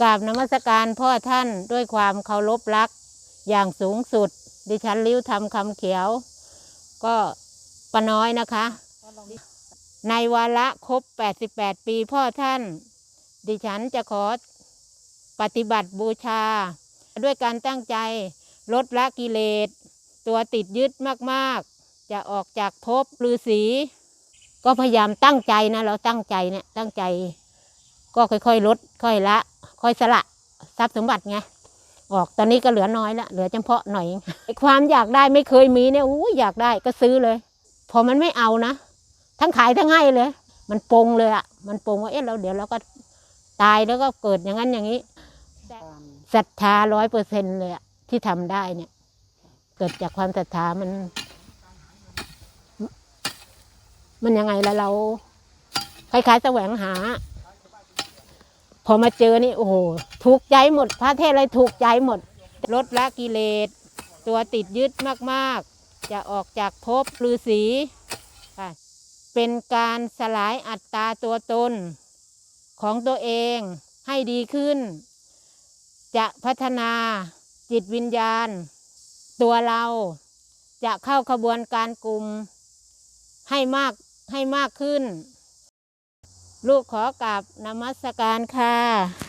กราบนมัสการพ่อท่านด้วยความเคารพรัก อย่างสูงสุด ดิฉันลิ้วทำคำเขียว ก็ปาน้อยนะคะ ในวาระครบ 88 ปีพ่อท่าน ดิฉันจะขอปฏิบัติบูชา ด้วยการตั้งใจลดละกิเลส ตัวติดยึดมาก ๆ จะออกจากภพฤาษีก็พยายามตั้งใจนะเราตั้งใจเนี่ยตั้งใจ ก็ค่อยๆลดค่อยละ ค่อยสละทรัพย์สมบัติไงออกตอนนี้ก็เหลือน้อยละเหลือเฉพาะหน่อยความอยากได้ไม่เคยมีเนี่ยอู้อยากได้ก็ซื้อเลย พอมันไม่เอานะ ทั้งขายทั้งให้เลย มันปงเลยอะมันปงว่าเอ๊ะเราเดี๋ยวเราก็ตายแล้วก็เกิดอย่างนั้นอย่างนี้ศรัทธาร้อยเปอร์เซ็นเลยอะที่ทำได้เนี่ย เกิดจากความศรัทธามัน มันยังไงละเราคล้ายๆแสวงหา พอมาเจอนี่โอ้โหถูกใจหมด พระเทศอะไรถูกใจหมดลดละกิเลส ตัวติดยึดมากๆ จะออกจากภพฤาษีเป็นการสลายอัตตาตัวตนของตัวเองให้ดีขึ้น จะพัฒนาจิตวิญญาณ ตัวเราจะเข้าขบวนการกลุ่มให้มาก ให้มากขึ้น ลูกขอกราบนมัสการค่ะ